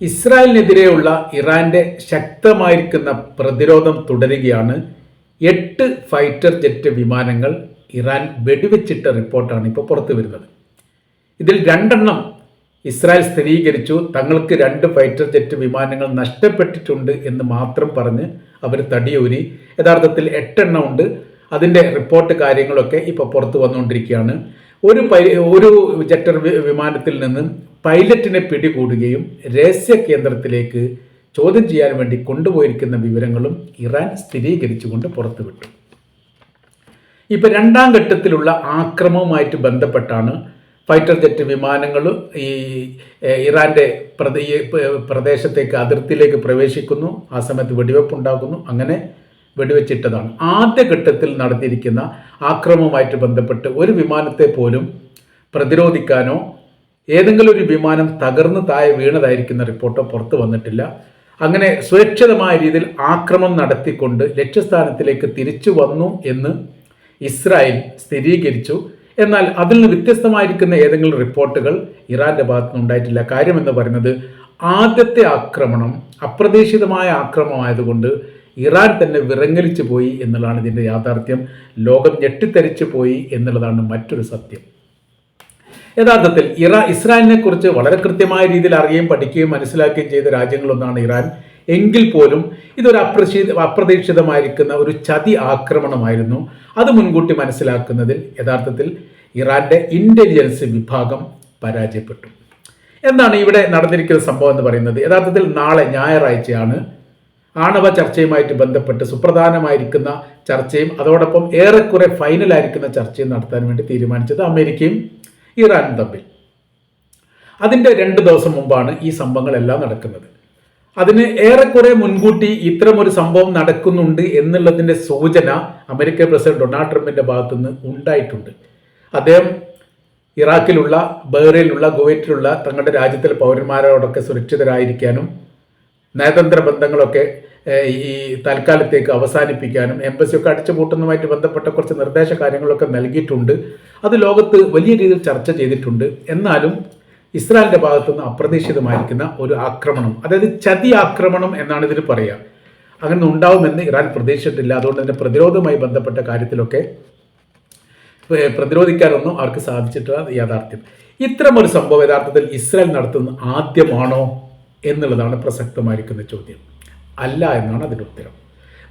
ഇസ്രായേലിനെതിരെയുള്ള ഇറാന്റെ ശക്തമായിരിക്കുന്ന പ്രതിരോധം തുടരുകയാണ്. എട്ട് ഫൈറ്റർ ജെറ്റ് വിമാനങ്ങൾ ഇറാൻ വെടിവെച്ചിട്ട റിപ്പോർട്ടാണ് ഇപ്പോൾ പുറത്തു വരുന്നത്. ഇതിൽ രണ്ടെണ്ണം ഇസ്രായേൽ സ്ഥിരീകരിച്ചു. തങ്ങൾക്ക് രണ്ട് ഫൈറ്റർ ജെറ്റ് വിമാനങ്ങൾ നഷ്ടപ്പെട്ടിട്ടുണ്ട് എന്ന് മാത്രം പറഞ്ഞ് അവർ തടിയൂരി. യഥാർത്ഥത്തിൽ എട്ടെണ്ണം ഉണ്ട്. അതിന്റെ റിപ്പോർട്ട് കാര്യങ്ങളൊക്കെ ഇപ്പോൾ പുറത്തു വന്നുകൊണ്ടിരിക്കുകയാണ്. ഒരു പൈ ഒരു ജെറ്റർ വിമാനത്തിൽ നിന്ന് പൈലറ്റിനെ പിടികൂടുകയും രഹസ്യ കേന്ദ്രത്തിലേക്ക് ചോദ്യം ചെയ്യാൻ വേണ്ടി കൊണ്ടുപോയിരിക്കുന്ന വിവരങ്ങളും ഇറാൻ സ്ഥിരീകരിച്ചുകൊണ്ട് പുറത്തുവിട്ടു. ഇപ്പോൾ രണ്ടാം ഘട്ടത്തിലുള്ള ആക്രമവുമായിട്ട് ബന്ധപ്പെട്ടാണ് ഫൈറ്റർ ജെറ്റ് വിമാനങ്ങൾ ഈ ഇറാന്റെ പ്രദേശത്തേക്ക് അതിർത്തിയിലേക്ക് പ്രവേശിക്കുന്നു. ആ സമയത്ത് വെടിവെപ്പ് ഉണ്ടാക്കുന്നു അങ്ങനെ വെടിവെച്ചിട്ടതാണ്. ആദ്യ ഘട്ടത്തിൽ നടത്തിയിരിക്കുന്ന ആക്രമവുമായിട്ട് ബന്ധപ്പെട്ട് ഒരു വിമാനത്തെ പോലും പ്രതിരോധിക്കാനോ ഏതെങ്കിലും ഒരു വിമാനം തകർന്ന് താഴെ വീണതായിരിക്കുന്ന റിപ്പോർട്ടോ പുറത്തു വന്നിട്ടില്ല. അങ്ങനെ സുരക്ഷിതമായ രീതിയിൽ ആക്രമം നടത്തിക്കൊണ്ട് ലക്ഷ്യസ്ഥാനത്തിലേക്ക് തിരിച്ചു വന്നു എന്ന് ഇസ്രായേൽ സ്ഥിരീകരിച്ചു. എന്നാൽ അതിൽ നിന്ന് വ്യത്യസ്തമായിരിക്കുന്ന ഏതെങ്കിലും റിപ്പോർട്ടുകൾ ഇറാന്റെ ഭാഗത്തു നിന്ന് ഉണ്ടായിട്ടില്ല. കാര്യമെന്ന് പറയുന്നത് ആദ്യത്തെ ആക്രമണം അപ്രതീക്ഷിതമായ ആക്രമണമായതുകൊണ്ട് ഇറാൻ തന്നെ വിറങ്ങലിച്ചു പോയി എന്നുള്ളതാണ് ഇതിന്റെ യാഥാർത്ഥ്യം. ലോകം ഞെട്ടിത്തരിച്ചു പോയി എന്നുള്ളതാണ് മറ്റൊരു സത്യം. യഥാർത്ഥത്തിൽ ഇറാ ഇസ്രായേലിനെ കുറിച്ച് വളരെ കൃത്യമായ രീതിയിൽ അറിയുകയും പഠിക്കുകയും മനസ്സിലാക്കുകയും ചെയ്ത രാജ്യങ്ങളൊന്നാണ് ഇറാൻ. എങ്കിൽ പോലും ഇതൊരു അപ്രശീ അപ്രതീക്ഷിതമായിരിക്കുന്ന ഒരു ചതി ആക്രമണമായിരുന്നു. അത് മുൻകൂട്ടി മനസ്സിലാക്കുന്നതിൽ യഥാർത്ഥത്തിൽ ഇറാന്റെ ഇന്റലിജൻസ് വിഭാഗം പരാജയപ്പെട്ടു. എന്താണ് ഇവിടെ നടന്നിരിക്കുന്ന സംഭവം എന്ന് പറയുന്നത്? യഥാർത്ഥത്തിൽ നാളെ ഞായറാഴ്ചയാണ് ആണവ ചർച്ചയുമായിട്ട് ബന്ധപ്പെട്ട് സുപ്രധാനമായിരിക്കുന്ന ചർച്ചയും അതോടൊപ്പം ഏറെക്കുറെ ഫൈനലായിരിക്കുന്ന ചർച്ചയും നടത്താൻ വേണ്ടി തീരുമാനിച്ചത് അമേരിക്കയും ഇറാനും തമ്മിൽ. അതിന്റെ രണ്ട് ദിവസം മുമ്പാണ് ഈ സംഭവങ്ങളെല്ലാം നടക്കുന്നത്. അതിന് ഏറെക്കുറെ മുൻകൂട്ടി ഇത്തരമൊരു സംഭവം നടക്കുന്നുണ്ട് എന്നുള്ളതിന്റെ സൂചന അമേരിക്കൻ പ്രസിഡന്റ് ഡൊണാൾഡ് ട്രംപിന്റെ ഭാഗത്തുനിന്ന് ഉണ്ടായിട്ടുണ്ട്. അദ്ദേഹം ഇറാഖിലുള്ള ബഹ്റൈനിലുള്ള കുവൈറ്റിലുള്ള തങ്ങളുടെ രാജ്യത്തിലെ പൗരന്മാരോടൊക്കെ സുരക്ഷിതരായിരിക്കാനും നയതന്ത്ര ബന്ധങ്ങളൊക്കെ ഈ തൽക്കാലത്തേക്ക് അവസാനിപ്പിക്കാനും എംബസിയൊക്കെ അടിച്ചുപൂട്ടുന്നതുമായിട്ട് ബന്ധപ്പെട്ട കുറച്ച് നിർദ്ദേശ കാര്യങ്ങളൊക്കെ നൽകിയിട്ടുണ്ട്. അത് ലോകത്ത് വലിയ രീതിയിൽ ചർച്ച ചെയ്തിട്ടുണ്ട്. എന്നാലും ഇസ്രായേലിന്റെ ഭാഗത്തുനിന്ന് അപ്രതീക്ഷിതമായിരിക്കുന്ന ഒരു ആക്രമണം അതായത് ചതി ആക്രമണം എന്നാണ് ഇതിന് പറയുക. അങ്ങനെ ഉണ്ടാവുമെന്ന് ഇറാൻ പ്രതീക്ഷിച്ചിട്ടില്ല. അതുകൊണ്ട് തന്നെ പ്രതിരോധവുമായി ബന്ധപ്പെട്ട കാര്യത്തിലൊക്കെ പ്രതിരോധിക്കാനൊന്നും അവർക്ക് സാധിച്ചിട്ടില്ല യാഥാർത്ഥ്യം. ഇത്തരമൊരു സംഭവം യഥാർത്ഥത്തിൽ ഇസ്രായേൽ നടത്തുന്ന ആദ്യമാണോ എന്നുള്ളതാണ് പ്രസക്തമായിരിക്കുന്ന ചോദ്യം. അല്ല എന്നാണ് അതിന്റെ ഉത്തരം.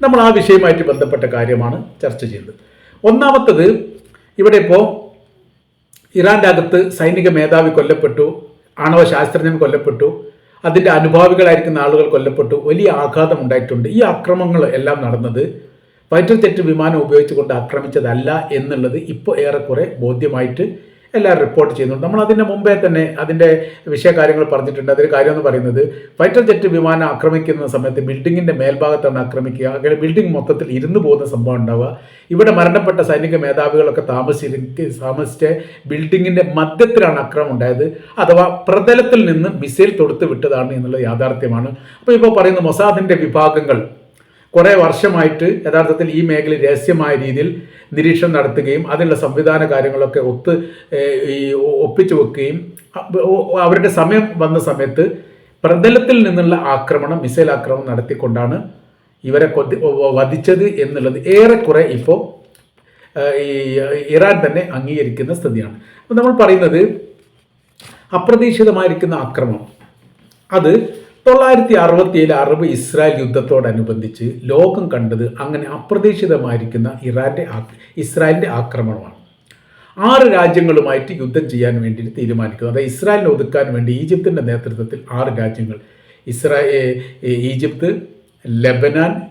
നമ്മൾ ആ വിഷയമായിട്ട് ബന്ധപ്പെട്ട കാര്യമാണ് ചർച്ച ചെയ്തത്. ഒന്നാമത്തത് ഇവിടെ ഇപ്പോൾ ഇറാന്റെ അകത്ത് സൈനിക മേധാവി കൊല്ലപ്പെട്ടു ആണവ ശാസ്ത്രജ്ഞൻ കൊല്ലപ്പെട്ടു അതിന്റെ അനുഭാവികളായിരിക്കുന്ന ആളുകൾ കൊല്ലപ്പെട്ടു വലിയ ആഘാതം ഉണ്ടായിട്ടുണ്ട്. ഈ അക്രമങ്ങൾ എല്ലാം നടന്നത് ഫൈറ്റർ ജെറ്റ് വിമാനം ഉപയോഗിച്ചുകൊണ്ട് ആക്രമിച്ചതല്ല എന്നുള്ളത് ഇപ്പോൾ ഏറെക്കുറെ ബോധ്യമായിട്ട് എല്ലാവരും റിപ്പോർട്ട് ചെയ്യുന്നുണ്ട്. നമ്മൾ അതിന്റെ മുമ്പേ തന്നെ അതിന്റെ വിഷയകാര്യങ്ങൾ പറഞ്ഞിട്ടുണ്ട്. അതിൽ കാര്യം എന്ന് പറയുന്നത് ഫൈറ്റർ ജെറ്റ് വിമാനം ആക്രമിക്കുന്ന സമയത്ത് ബിൽഡിങ്ങിന്റെ മേൽഭാഗത്താണ് ആക്രമിക്കുക. അങ്ങനെ ബിൽഡിംഗ് മൊത്തത്തിൽ ഇരുന്ന് പോകുന്ന സംഭവം ഉണ്ടാവുക. ഇവിടെ മരണപ്പെട്ട സൈനിക മേധാവികളൊക്കെ താമസിച്ച് താമസിച്ച ബിൽഡിങ്ങിന്റെ മധ്യത്തിലാണ് ആക്രമം ഉണ്ടായത്. അഥവാ പ്രതലത്തിൽ നിന്ന് മിസൈൽ തൊടുത്ത് വിട്ടതാണ് എന്നുള്ളത് യാഥാർത്ഥ്യമാണ്. അപ്പോൾ ഇപ്പോൾ പറയുന്ന മൊസാദിന്റെ വിഭാഗങ്ങൾ കുറേ വർഷമായിട്ട് യഥാർത്ഥത്തിൽ ഈ മേഖലയിൽ രഹസ്യമായ രീതിയിൽ നിരീക്ഷണം നടത്തുകയും അതിനുള്ള സംവിധാന കാര്യങ്ങളൊക്കെ ഒത്ത് ഈ ഒപ്പിച്ചു വെക്കുകയും അവരുടെ സമയം വന്ന സമയത്ത് പ്രതലത്തിൽ നിന്നുള്ള ആക്രമണം മിസൈൽ ആക്രമണം നടത്തിക്കൊണ്ടാണ് ഇവരെ കൊതി വധിച്ചത് എന്നുള്ളത് ഏറെക്കുറെ ഇപ്പോൾ ഈ ഇറാൻ തന്നെ അംഗീകരിക്കുന്ന സ്ഥിതിയാണ്. അപ്പം നമ്മൾ പറയുന്നത് അപ്രതീക്ഷിതമായിരിക്കുന്ന ആക്രമണം. അത് തൊള്ളായിരത്തി അറുപത്തിയേഴ് അറബ് ഇസ്രായേൽ യുദ്ധത്തോടനുബന്ധിച്ച് ലോകം കണ്ടത് അങ്ങനെ അപ്രതീക്ഷിതമായിരിക്കുന്ന ഇറാന്റെ ആക്- ഇസ്രായേലിന്റെ ആക്രമണമാണ്. ആറ് രാജ്യങ്ങളുമായിട്ട് യുദ്ധം ചെയ്യാൻ വേണ്ടി തീരുമാനിക്കുന്നു അതായത് ഇസ്രായേലിനെ ഒതുക്കാൻ വേണ്ടി ഈജിപ്തിന്റെ നേതൃത്വത്തിൽ ആറ് രാജ്യങ്ങൾ. ഇസ്രാ ഈജിപ്ത് ലെബനാൻ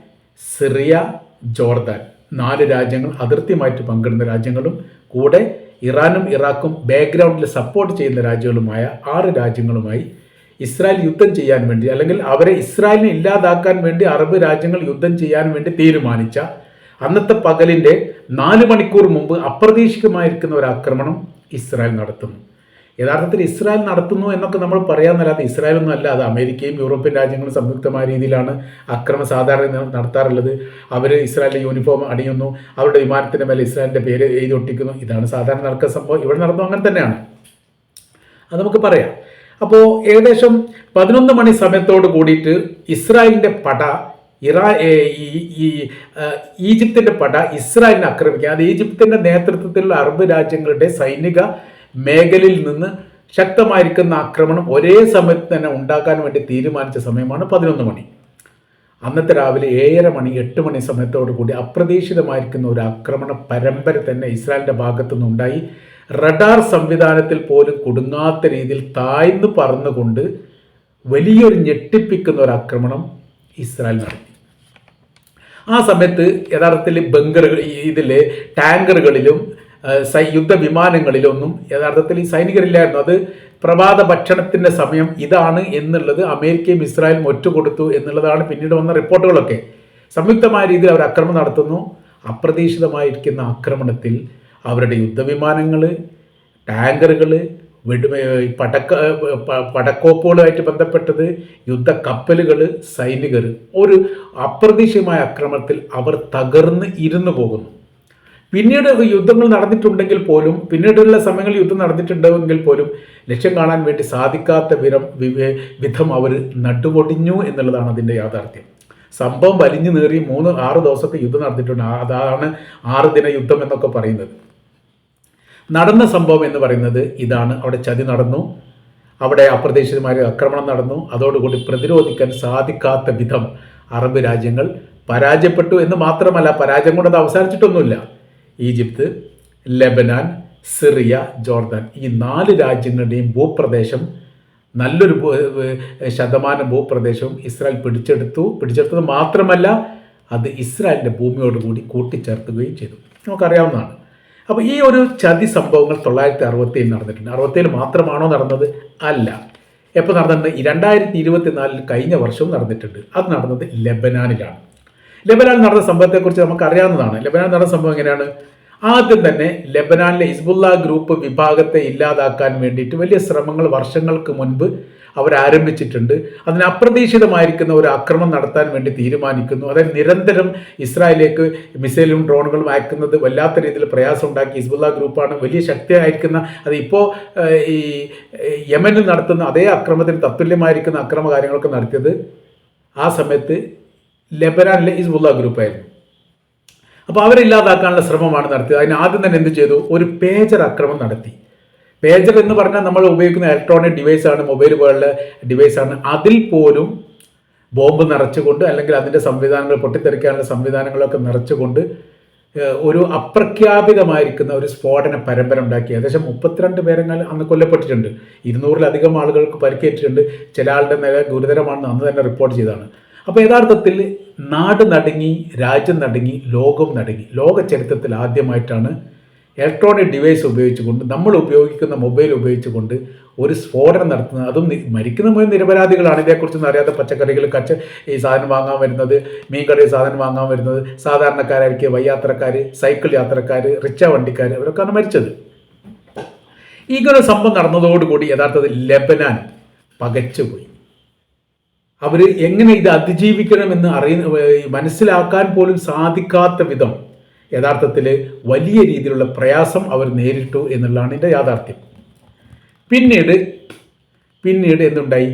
സിറിയ ജോർദാൻ. നാല് രാജ്യങ്ങൾ അതിർത്തിയുമായിട്ട് പങ്കിടുന്ന രാജ്യങ്ങളും കൂടെ ഇറാനും ഇറാഖും ബാക്ക്ഗ്രൗണ്ടിൽ സപ്പോർട്ട് ചെയ്യുന്ന രാജ്യങ്ങളുമായ ആറ് രാജ്യങ്ങളുമായി ഇസ്രായേൽ യുദ്ധം ചെയ്യാൻ വേണ്ടി അല്ലെങ്കിൽ അവരെ ഇസ്രായേലിനെ ഇല്ലാതാക്കാൻ വേണ്ടി അറബ് രാജ്യങ്ങൾ യുദ്ധം ചെയ്യാൻ വേണ്ടി തീരുമാനിച്ച അന്നത്തെ പകലിന്റെ നാല് മണിക്കൂർ മുമ്പ് അപ്രതീക്ഷിതമായിരിക്കുന്ന ഒരു ആക്രമണം ഇസ്രായേൽ നടത്തുന്നു. യഥാർത്ഥത്തിൽ ഇസ്രായേൽ നടത്തുന്നു എന്നൊക്കെ നമ്മൾ പറയാമെന്നല്ലാതെ ഇസ്രായേൽ ഒന്നും അല്ല അത് അമേരിക്കയും യൂറോപ്യൻ രാജ്യങ്ങളും സംയുക്തമായ രീതിയിലാണ് അക്രമം സാധാരണ നടത്താറുള്ളത്. അവർ ഇസ്രായേലിന്റെ യൂണിഫോം അണിയുന്നു അവരുടെ വിമാനത്തിന്റെ മേലെ ഇസ്രായേലിന്റെ പേര് എഴുതി ഒട്ടിക്കുന്നു. ഇതാണ് സാധാരണ നടക്കുന്ന സംഭവം. ഇവിടെ നടന്നു അങ്ങനെ തന്നെയാണ്. അത് നമുക്ക് പറയാം. അപ്പോൾ ഏകദേശം പതിനൊന്ന് മണി സമയത്തോട് കൂടിയിട്ട് ഇസ്രായേലിന്റെ പട ഇറാ ഈ ഈജിപ്തിന്റെ പട ഇസ്രായേലിനെ ആക്രമിക്കുക അത് ഈജിപ്തിന്റെ നേതൃത്വത്തിലുള്ള അറബ് രാജ്യങ്ങളുടെ സൈനിക മേഖലയിൽ നിന്ന് ശക്തമായിരിക്കുന്ന ആക്രമണം ഒരേ സമയത്ത് തന്നെ ഉണ്ടാക്കാൻ വേണ്ടി തീരുമാനിച്ച സമയമാണ് പതിനൊന്ന് മണി. അന്നത്തെ രാവിലെ ഏഴര മണി എട്ട് മണി സമയത്തോടു കൂടി അപ്രതീക്ഷിതമായിരിക്കുന്ന ഒരു ആക്രമണ പരമ്പര തന്നെ ഇസ്രായേലിന്റെ ഭാഗത്തു നിന്നുണ്ടായി റഡാർ സംവിധാനത്തിൽ പോലും കുടുങ്ങാത്ത രീതിയിൽ താഴ്ന്നു പറന്നുകൊണ്ട് വലിയൊരു ഞെട്ടിപ്പിക്കുന്ന ഒരു ആക്രമണം ഇസ്രായേൽ നടത്തി. ആ സമയത്ത് യഥാർത്ഥത്തിൽ ബങ്കറുകൾ ഇതിൽ ടാങ്കറുകളിലും യുദ്ധവിമാനങ്ങളിലൊന്നും യഥാർത്ഥത്തിൽ ഈ സൈനികരില്ലായിരുന്നു. അത് പ്രഭാത ഭക്ഷണത്തിന്റെ സമയം ഇതാണ് എന്നുള്ളത് അമേരിക്കയും ഇസ്രായേലും ഒറ്റുകൊടുത്തു എന്നുള്ളതാണ് പിന്നീട് വന്ന റിപ്പോർട്ടുകളൊക്കെ. സംയുക്തമായ രീതിയിൽ അവർ ആക്രമണം നടത്തുന്നു. അപ്രതീക്ഷിതമായിരിക്കുന്ന ആക്രമണത്തിൽ അവരുടെ യുദ്ധവിമാനങ്ങൾ ടാങ്കറുകൾ വെടി പടക്ക പടക്കോപ്പുകളുമായിട്ട് ബന്ധപ്പെട്ടത് യുദ്ധ കപ്പലുകൾ സൈനികർ ഒരു അപ്രതീക്ഷിതമായ അക്രമത്തിൽ അവർ തകർന്ന് ഇരുന്നു പോകുന്നു. പിന്നീട് യുദ്ധങ്ങൾ നടന്നിട്ടുണ്ടെങ്കിൽ പോലും പിന്നീടുള്ള സമയങ്ങളിൽ യുദ്ധം നടന്നിട്ടുണ്ടെങ്കിൽ പോലും ലക്ഷ്യം കാണാൻ വേണ്ടി സാധിക്കാത്ത വിധം വിധം അവർ നടുപൊടിഞ്ഞു എന്നുള്ളതാണ് അതിന്റെ യാഥാർത്ഥ്യം. സംഭവം വലിഞ്ഞു നേറി മൂന്ന് ആറ് ദിവസത്തെ യുദ്ധം നടന്നിട്ടുണ്ട്. അതാണ് ആറ് ദിന യുദ്ധം എന്നൊക്കെ പറയുന്നത്. നടന്ന സംഭവം എന്ന് പറയുന്നത് ഇതാണ്. അവിടെ ചതി നടന്നു. അവിടെ അപ്രതീക്ഷിതമായ ആക്രമണം നടന്നു. അതോടുകൂടി പ്രതിരോധിക്കാൻ സാധിക്കാത്ത വിധം അറബ് രാജ്യങ്ങൾ പരാജയപ്പെട്ടു എന്ന് മാത്രമല്ല പരാജയം കൊണ്ട് അത് അവസാനിച്ചിട്ടൊന്നുമില്ല. ഈജിപ്ത് ലെബനാൻ സിറിയ ജോർദാൻ ഈ നാല് രാജ്യങ്ങളുടെയും ഭൂപ്രദേശം നല്ലൊരു ശതമാനം ഭൂപ്രദേശവും ഇസ്രായേൽ പിടിച്ചെടുത്തു. പിടിച്ചെടുത്തത് മാത്രമല്ല അത് ഇസ്രായേലിന്റെ ഭൂമിയോടുകൂടി കൂട്ടിച്ചേർത്തുകയും ചെയ്തു. നമുക്കറിയാവുന്നതാണ്. അപ്പോൾ ഈ ഒരു ചതി സംഭവങ്ങൾ തൊള്ളായിരത്തി അറുപത്തേഴിൽ നടന്നിട്ടുണ്ട്. അറുപത്തേഴ് മാത്രമാണോ നടന്നത്? അല്ല. എപ്പോൾ നടന്നിട്ടുണ്ട്? രണ്ടായിരത്തി ഇരുപത്തിനാലിൽ കഴിഞ്ഞ വർഷവും നടന്നിട്ടുണ്ട്. അത് നടന്നത് ലെബനാനിലാണ്. ലെബനാനിൽ നടന്ന സംഭവത്തെക്കുറിച്ച് നമുക്ക് അറിയാവുന്നതാണ് ലെബനാൻ നടന്ന സംഭവം എങ്ങനെയാണ്? ആദ്യം തന്നെ ലെബനാനിലെ ഹിസ്ബുല്ല ഗ്രൂപ്പ് വിഭാഗത്തെ ഇല്ലാതാക്കാൻ വേണ്ടിയിട്ട് വലിയ ശ്രമങ്ങൾ വർഷങ്ങൾക്ക് മുൻപ് അവർ ആരംഭിച്ചിട്ടുണ്ട് അതിന് അപ്രതീക്ഷിതമായിരിക്കുന്ന ഒരു ആക്രമണം നടത്താൻ വേണ്ടി തീരുമാനിക്കുന്നു. അതായത് നിരന്തരം ഇസ്രായേലിലേക്ക് മിസൈലും ഡ്രോണുകളും അയക്കുന്നത് വല്ലാത്ത രീതിയിൽ പ്രയാസം ഉണ്ടാക്കി ഹിസ്ബുല്ല ഗ്രൂപ്പാണ് വലിയ ശക്തിയായിരിക്കുന്ന. അത് ഇപ്പോൾ ഈ യമനിൽ നടത്തുന്ന അതേ അക്രമത്തിന് തത്തുല്യമായിരിക്കുന്ന അക്രമ കാര്യങ്ങളൊക്കെ നടത്തിയത് ആ സമയത്ത് ലെബനാനിലെ ഹിസ്ബുല്ല ഗ്രൂപ്പായിരുന്നു. അപ്പോൾ അവരില്ലാതാക്കാനുള്ള ശ്രമമാണ് നടത്തിയത്. അതിന് ആദ്യം തന്നെ എന്ത് ചെയ്തു? ഒരു പേജർ അക്രമം നടത്തി. പേജർ എന്ന് പറഞ്ഞാൽ നമ്മൾ ഉപയോഗിക്കുന്ന ഇലക്ട്രോണിക് ഡിവൈസാണ് മൊബൈൽ പോലുള്ള ഡിവൈസാണ് അതിൽ പോലും ബോംബ് നിറച്ചുകൊണ്ട് അല്ലെങ്കിൽ അതിന്റെ സംവിധാനങ്ങൾ പൊട്ടിത്തെറിക്കാനുള്ള സംവിധാനങ്ങളൊക്കെ നിറച്ചുകൊണ്ട് ഒരു അപ്രഖ്യാപിതമായിരിക്കുന്ന ഒരു സ്ഫോടന പരമ്പര ഉണ്ടാക്കി. ഏകദേശം മുപ്പത്തിരണ്ട് പേരെങ്ങാനും അന്ന് കൊല്ലപ്പെട്ടിട്ടുണ്ട്. ഇരുന്നൂറിലധികം ആളുകൾക്ക് പരിക്കേറ്റിട്ടുണ്ട്. ചില ആളുടെ നില ഗുരുതരമാണെന്ന് അന്ന് തന്നെ റിപ്പോർട്ട് ചെയ്തതാണ്. അപ്പോൾ യഥാർത്ഥത്തിൽ നാട് നടുങ്ങി രാജ്യം നടുങ്ങി ലോകം നടുങ്ങി ലോക ചരിത്രത്തിൽ ആദ്യമായിട്ടാണ് ഇലക്ട്രോണിക് ഡിവൈസ് ഉപയോഗിച്ചുകൊണ്ട് നമ്മൾ ഉപയോഗിക്കുന്ന മൊബൈൽ ഉപയോഗിച്ചുകൊണ്ട് ഒരു സ്ഫോടനം നടത്തുന്നത് അതും മരിക്കുന്ന മുഴുവൻ നിരപരാധികളാണ്. ഇതേക്കുറിച്ചൊന്നും അറിയാത്ത പച്ചക്കറികൾ കച്ച ഈ സാധനം വാങ്ങാൻ വരുന്നത് മീൻ കടയിൽ സാധനം വാങ്ങാൻ വരുന്നത് സാധാരണക്കാരായിരിക്കും വയ്യാത്രക്കാർ സൈക്കിൾ യാത്രക്കാർ റിക്ഷ വണ്ടിക്കാർ അവരൊക്കെയാണ് മരിച്ചത്. ഇങ്ങനെ സംഭവം നടന്നതോടുകൂടി യഥാർത്ഥത്തിൽ ലെബനാൻ പകച്ചുപോയി. അവർ എങ്ങനെ ഇത് അതിജീവിക്കണമെന്ന് അറിയുന്ന മനസ്സിലാക്കാൻ പോലും സാധിക്കാത്ത വിധം യഥാർത്ഥത്തിൽ വലിയ രീതിയിലുള്ള പ്രയാസം അവർ നേരിട്ടു എന്നുള്ളതാണ് എന്റെ യാഥാർത്ഥ്യം. പിന്നീട് പിന്നീട് എന്തുണ്ടായി?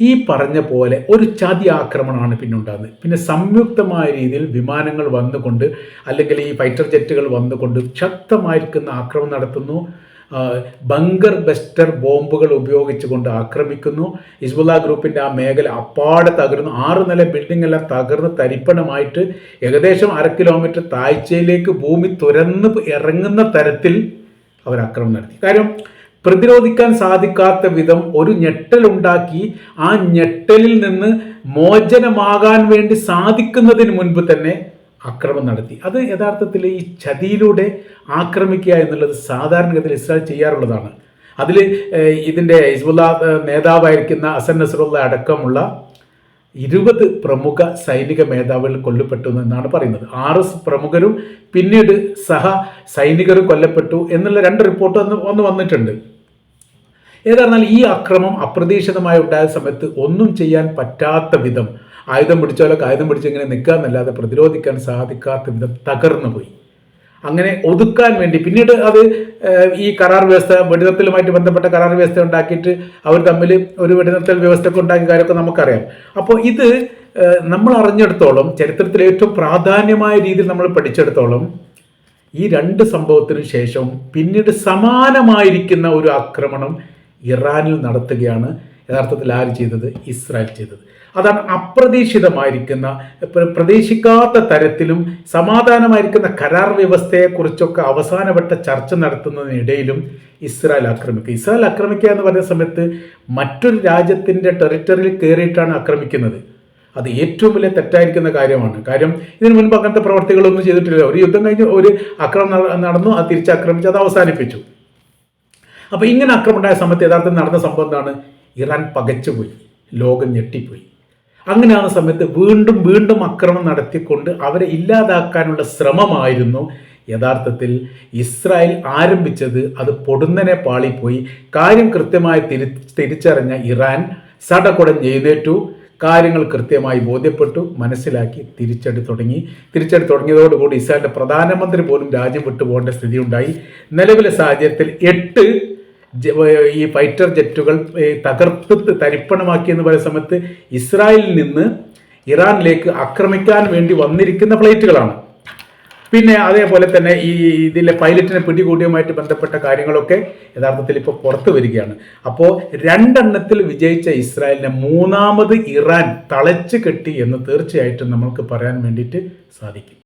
ഈ പറഞ്ഞ പോലെ ഒരു ചതി ആക്രമണമാണ് പിന്നെ ഉണ്ടാകുന്നത് പിന്നെ സംയുക്തമായ രീതിയിൽ വിമാനങ്ങൾ വന്നുകൊണ്ട് അല്ലെങ്കിൽ ഈ ഫൈറ്റർ ജെറ്റുകൾ വന്നുകൊണ്ട് ശക്തമായിരിക്കുന്ന ആക്രമണം നടത്തുന്നു. ബങ്കർ ബെസ്റ്റർ ബോംബുകൾ ഉപയോഗിച്ചുകൊണ്ട് ആക്രമിക്കുന്നു. ഹിസ്ബുല്ല ഗ്രൂപ്പിന്റെ ആ മേഖല അപ്പാടെ തകർന്നു. ആറ് നില ബിൽഡിംഗ് എല്ലാം തകർന്ന് തരിപ്പണമായിട്ട് ഏകദേശം അര കിലോമീറ്റർ താഴ്ചയിലേക്ക് ഭൂമി തുരന്ന് ഇറങ്ങുന്ന തരത്തിൽ അവർ ആക്രമണം നടത്തി. കാര്യം പ്രതിരോധിക്കാൻ സാധിക്കാത്ത വിധം ഒരു ഞെട്ടലുണ്ടാക്കി ആ ഞെട്ടലിൽ നിന്ന് മോചനമാകാൻ വേണ്ടി സാധിക്കുന്നതിന് മുൻപ് തന്നെ ആക്രമണം നടത്തി. അത് യഥാർത്ഥത്തിൽ ഈ ചതിയിലൂടെ ആക്രമിക്കുക എന്നുള്ളത് സാധാരണഗതിയിൽ ഇസ്രായേൽ ചെയ്യാറുള്ളതാണ്. അതിൽ ഇതിന്റെ ഹിസ്ബുല്ല നേതാവായിരിക്കുന്ന അസൻ നസറുള്ള അടക്കമുള്ള ഇരുപത് പ്രമുഖ സൈനിക മേധാവികൾ കൊല്ലപ്പെട്ടു എന്നാണ് പറയുന്നത്. ആറ് പ്രമുഖരും പിന്നീട് സഹ സൈനികരും കൊല്ലപ്പെട്ടു എന്നുള്ള രണ്ട് റിപ്പോർട്ട് ഒന്ന് ഒന്ന് വന്നിട്ടുണ്ട്. ഏതായിരുന്നാൽ ഈ അക്രമം അപ്രതീക്ഷിതമായി ഉണ്ടായ സമയത്ത് ഒന്നും ചെയ്യാൻ പറ്റാത്ത വിധം ആയുധം പിടിച്ചാലോ ആയുധം പിടിച്ചിങ്ങനെ എന്നല്ലാതെ പ്രതിരോധിക്കാൻ സാധിക്കാത്ത വിധം തകർന്നു പോയി. അങ്ങനെ ഒതുക്കാൻ വേണ്ടി പിന്നീട് അത് ഈ കരാർ വ്യവസ്ഥ വെടിനിർത്തലുമായിട്ട് ബന്ധപ്പെട്ട കരാർ വ്യവസ്ഥ ഉണ്ടാക്കിയിട്ട് അവർ തമ്മിൽ ഒരു വെടിനിർത്തൽ വ്യവസ്ഥ ഒക്കെ ഉണ്ടാക്കിയ കാര്യമൊക്കെ നമുക്കറിയാം. അപ്പോൾ ഇത് നമ്മൾ അറിഞ്ഞെടുത്തോളം ചരിത്രത്തിലെ ഏറ്റവും പ്രാധാന്യമായ രീതിയിൽ നമ്മൾ പഠിച്ചെടുത്തോളം ഈ രണ്ട് സംഭവത്തിനു ശേഷം പിന്നീട് സമാനമായിരിക്കുന്ന ഒരു ആക്രമണം ഇറാനിൽ നടത്തുകയാണ്. യഥാർത്ഥത്തിൽ ആര് ചെയ്തത്? ഇസ്രായേൽ ചെയ്തത്. അതാണ് അപ്രതീക്ഷിതമായിരിക്കുന്ന പ്ര- പ്രതീക്ഷിക്കാത്ത തരത്തിലും സമാധാനമായിരിക്കുന്ന കരാർ വ്യവസ്ഥയെക്കുറിച്ചൊക്കെ അവസാനവട്ട ചർച്ച നടത്തുന്നതിനിടയിലും ഇസ്രായേൽ ആക്രമിക്കുക. ഇസ്രായേൽ ആക്രമിക്കുക എന്ന് പറയുന്ന സമയത്ത് മറ്റൊരു രാജ്യത്തിന്റെ ടെറിട്ടറിയിൽ കയറിയിട്ടാണ് ആക്രമിക്കുന്നത്. അത് ഏറ്റവും വലിയ തെറ്റായിരിക്കുന്ന കാര്യമാണ്. കാര്യം ഇതിനു മുൻപ് അങ്ങനത്തെ പ്രവർത്തികളൊന്നും ചെയ്തിട്ടില്ല. ഒരു യുദ്ധം കഴിഞ്ഞ് ഒരു ആക്രമണം നടന്നു അത് തിരിച്ചാക്രമിച്ച് അത് അവസാനിപ്പിച്ചു. അപ്പോൾ ഇങ്ങനെ ആക്രമണമായ സമയത്ത് യഥാർത്ഥം നടന്ന സംഭവം എന്താണ്? ഇറാൻ പകച്ചുപോയി ലോകം ഞെട്ടിപ്പോയി. അങ്ങനെ ആ സമയത്ത് വീണ്ടും വീണ്ടും ആക്രമണം നടത്തിക്കൊണ്ട് അവരെ ഇല്ലാതാക്കാനുള്ള ശ്രമമായിരുന്നു. യഥാർത്ഥത്തിൽ ഇസ്രായേൽ ആരംഭിച്ചത് അത് പൊടുന്നനെ പാളിപ്പോയി. കാര്യം കൃത്യമായി തിരി തിരിച്ചറിഞ്ഞ ഇറാൻ സടകുടം ചെയ്തേറ്റു. കാര്യങ്ങൾ കൃത്യമായി ബോധ്യപ്പെട്ടു. മനസ്സിലാക്കി തിരിച്ചടി തുടങ്ങി. തിരിച്ചടി തുടങ്ങിയതോടുകൂടി ഇസ്രായേലിന്റെ പ്രധാനമന്ത്രി പോലും രാജ്യം വിട്ടുപോകേണ്ട സ്ഥിതിയുണ്ടായി. നിലവിലെ സാഹചര്യത്തിൽ എട്ട് ഈ ഫൈറ്റർ ജെറ്റുകൾ തകർത്ത് തരിപ്പണമാക്കി എന്ന് പറയുന്ന സമയത്ത് ഇസ്രായേലിൽ നിന്ന് ഇറാനിലേക്ക് ആക്രമിക്കാൻ വേണ്ടി വന്നിരിക്കുന്ന ഫ്ലൈറ്റുകളാണ്. പിന്നെ അതേപോലെ തന്നെ ഈ ഇതിലെ പൈലറ്റിനെ പിടികൂടിയുമായിട്ട് ബന്ധപ്പെട്ട കാര്യങ്ങളൊക്കെ യഥാർത്ഥത്തിൽ ഇപ്പോൾ പുറത്തു വരികയാണ്. അപ്പോൾ രണ്ടെണ്ണത്തിൽ വിജയിച്ച ഇസ്രായേലിനെ മൂന്നാമത് ഇറാൻ തളച്ചു കെട്ടി എന്ന് തീർച്ചയായിട്ടും നമ്മൾക്ക് പറയാൻ വേണ്ടിയിട്ട് സാധിക്കും.